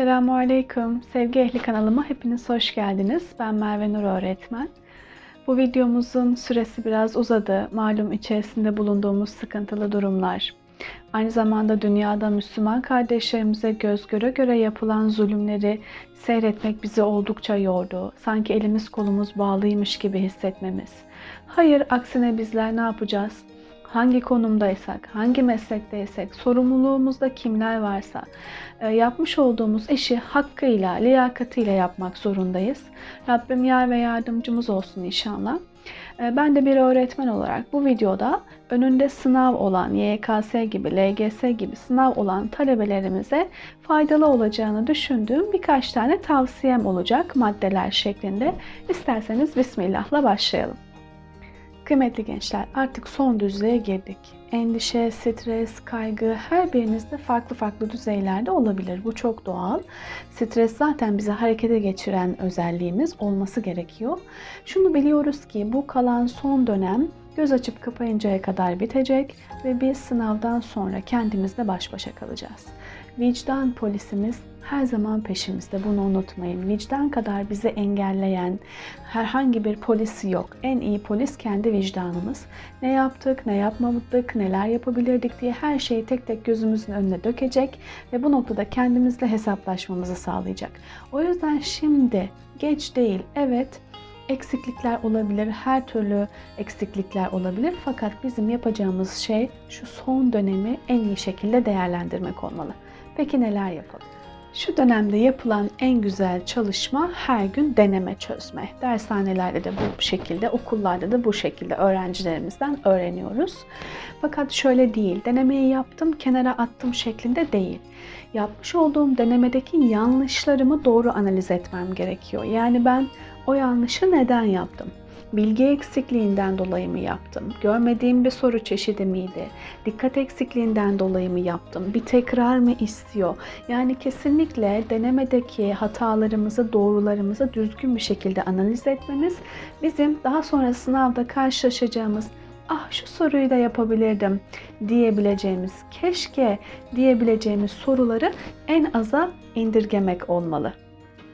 Esselamu Aleyküm. Sevgi Ehli kanalıma hepiniz hoş geldiniz. Ben Merve Nur öğretmen. Bu videomuzun süresi biraz uzadı. Malum içerisinde bulunduğumuz sıkıntılı durumlar. Aynı zamanda dünyada Müslüman kardeşlerimize göz göre göre yapılan zulümleri seyretmek bizi oldukça yordu. Sanki elimiz kolumuz bağlıymış gibi hissetmemiz. Hayır, aksine bizler ne yapacağız? Hangi konumdaysak, hangi meslekteysek, sorumluluğumuzda kimler varsa e, yapmış olduğumuz işi hakkıyla, liyakatiyle yapmak zorundayız. Rabbim yar ve yardımcımız olsun inşallah. E, ben de bir öğretmen olarak bu videoda önünde sınav olan YKS gibi, LGS gibi sınav olan talebelerimize faydalı olacağını düşündüğüm birkaç tane tavsiyem olacak maddeler şeklinde. İsterseniz Bismillah'la başlayalım. Kıymetli gençler artık son düzlüğe girdik. Endişe, stres, kaygı her birinizde farklı farklı düzeylerde olabilir. Bu çok doğal. Stres zaten bizi harekete geçiren özelliğimiz olması gerekiyor. Şunu biliyoruz ki bu kalan son dönem göz açıp kapayıncaya kadar bitecek ve biz sınavdan sonra kendimizle baş başa kalacağız. Vicdan polisimiz her zaman peşimizde. Bunu unutmayın. Vicdan kadar bizi engelleyen herhangi bir polisi yok. En iyi polis kendi vicdanımız. Ne yaptık, ne yapmadık, neler yapabilirdik diye her şeyi tek tek gözümüzün önüne dökecek ve bu noktada kendimizle hesaplaşmamızı sağlayacak. O yüzden şimdi geç değil. Evet, eksiklikler olabilir, her türlü eksiklikler olabilir. Fakat bizim yapacağımız şey şu son dönemi en iyi şekilde değerlendirmek olmalı. Peki neler yapalım? Şu dönemde yapılan en güzel çalışma her gün deneme çözme. Dershanelerde de bu şekilde, okullarda da bu şekilde öğrencilerimizden öğreniyoruz. Fakat şöyle değil, denemeyi yaptım, kenara attım şeklinde değil. Yapmış olduğum denemedeki yanlışlarımı doğru analiz etmem gerekiyor. Yani ben o yanlışı neden yaptım? Bilgi eksikliğinden dolayı mı yaptım? Görmediğim bir soru çeşidi miydi? Dikkat eksikliğinden dolayı mı yaptım? Bir tekrar mı istiyor? Yani kesinlikle denemedeki hatalarımızı, doğrularımızı düzgün bir şekilde analiz etmemiz bizim daha sonra sınavda karşılaşacağımız ah şu soruyu da yapabilirdim diyebileceğimiz, keşke diyebileceğimiz soruları en aza indirgemek olmalı.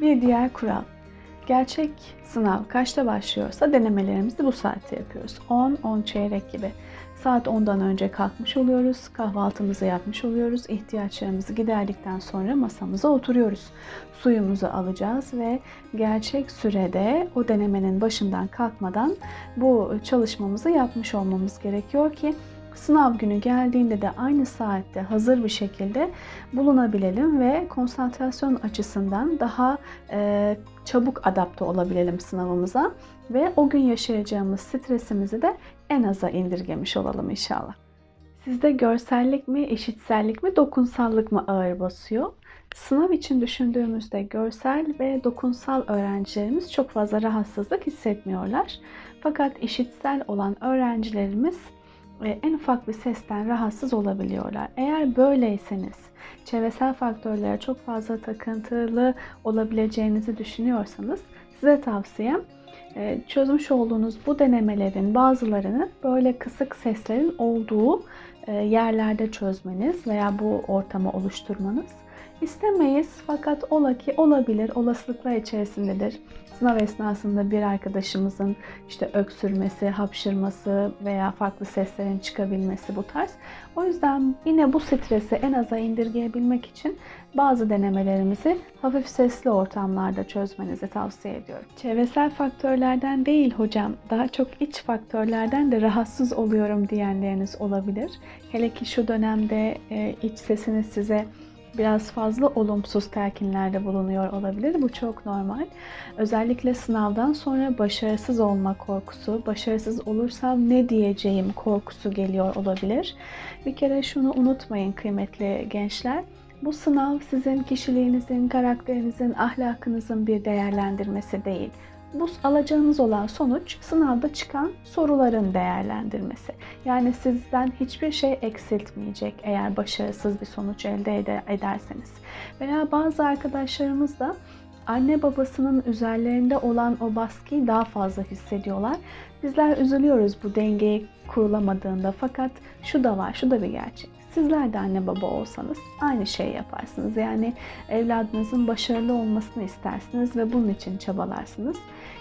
Bir diğer kural Gerçek sınav kaçta başlıyorsa denemelerimizi bu saatte yapıyoruz. 10, 10 çeyrek gibi. Saat 10'dan önce kalkmış oluyoruz, kahvaltımızı yapmış oluyoruz, ihtiyaçlarımızı giderdikten sonra masamıza oturuyoruz. Suyumuzu alacağız ve gerçek sürede o denemenin başından kalkmadan bu çalışmamızı yapmış olmamız gerekiyor ki sınav günü geldiğinde de aynı saatte hazır bir şekilde bulunabilelim ve konsantrasyon açısından daha e, çabuk adapte olabilelim sınavımıza ve o gün yaşayacağımız stresimizi de en aza indirgemiş olalım inşallah. Sizde görsellik mi, eşitsellik mi, dokunsallık mı ağır basıyor? Sınav için düşündüğümüzde görsel ve dokunsal öğrencilerimiz çok fazla rahatsızlık hissetmiyorlar. Fakat eşitsel olan öğrencilerimiz en ufak bir sesten rahatsız olabiliyorlar. Eğer böyleyseniz, çevresel faktörlere çok fazla takıntılı olabileceğinizi düşünüyorsanız size tavsiyem e, çözmüş olduğunuz bu denemelerin bazılarını böyle kısık seslerin olduğu e, yerlerde çözmeniz veya bu ortamı oluşturmanız istemeyiz fakat ola ki olabilir, olasılıklar içerisindedir sınav esnasında bir arkadaşımızın işte öksürmesi, hapşırması veya farklı seslerin çıkabilmesi bu tarz. O yüzden yine bu stresi en aza indirgeyebilmek için bazı denemelerimizi hafif sesli ortamlarda çözmenizi tavsiye ediyorum. Çevresel faktörlerden değil hocam, daha çok iç faktörlerden de rahatsız oluyorum diyenleriniz olabilir. Hele ki şu dönemde iç sesiniz size biraz fazla olumsuz telkinlerde bulunuyor olabilir. Bu çok normal. Özellikle sınavdan sonra başarısız olma korkusu, başarısız olursam ne diyeceğim korkusu geliyor olabilir. Bir kere şunu unutmayın kıymetli gençler. Bu sınav sizin kişiliğinizin, karakterinizin, ahlakınızın bir değerlendirmesi değil bu alacağınız olan sonuç sınavda çıkan soruların değerlendirmesi. Yani sizden hiçbir şey eksiltmeyecek eğer başarısız bir sonuç elde ederseniz. Veya bazı arkadaşlarımız da anne babasının üzerlerinde olan o baskıyı daha fazla hissediyorlar. Bizler üzülüyoruz bu dengeyi kurulamadığında fakat şu da var, şu da bir gerçek. Sizler de anne baba olsanız aynı şeyi yaparsınız. Yani evladınızın başarılı olmasını istersiniz ve bunun için çabalarsınız.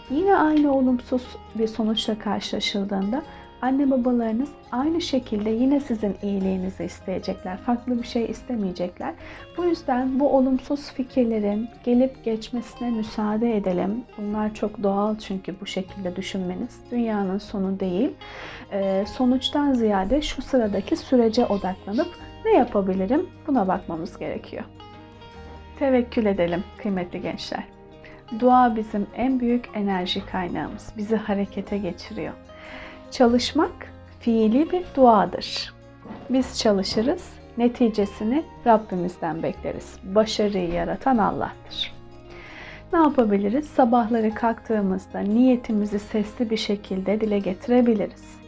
Yine aynı olumsuz bir sonuçla karşılaşıldığında anne babalarınız aynı şekilde yine sizin iyiliğinizi isteyecekler. Farklı bir şey istemeyecekler. Bu yüzden bu olumsuz fikirlerin gelip geçmesine müsaade edelim. Bunlar çok doğal çünkü bu şekilde düşünmeniz. Dünyanın sonu değil. Ee, sonuçtan ziyade şu sıradaki sürece odaklanıp ne yapabilirim buna bakmamız gerekiyor. Tevekkül edelim kıymetli gençler. Dua bizim en büyük enerji kaynağımız. Bizi harekete geçiriyor. Çalışmak fiili bir duadır. Biz çalışırız, neticesini Rabbimizden bekleriz. Başarıyı yaratan Allah'tır. Ne yapabiliriz? Sabahları kalktığımızda niyetimizi sesli bir şekilde dile getirebiliriz.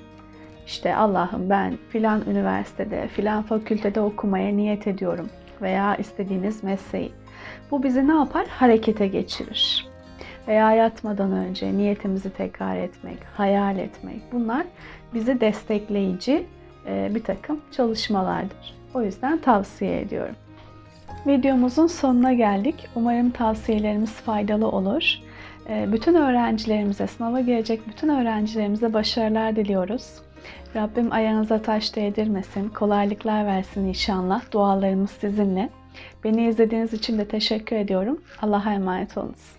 İşte Allah'ım ben filan üniversitede, filan fakültede okumaya niyet ediyorum veya istediğiniz mesleği. Bu bizi ne yapar? Harekete geçirir. Veya yatmadan önce niyetimizi tekrar etmek, hayal etmek bunlar bizi destekleyici e, bir takım çalışmalardır. O yüzden tavsiye ediyorum. Videomuzun sonuna geldik. Umarım tavsiyelerimiz faydalı olur. E, Bütün öğrencilerimize, sınava girecek bütün öğrencilerimize başarılar diliyoruz. Rabbim ayağınıza taş değdirmesin, kolaylıklar versin inşallah. Dualarımız sizinle. Beni izlediğiniz için de teşekkür ediyorum. Allah'a emanet olunuz.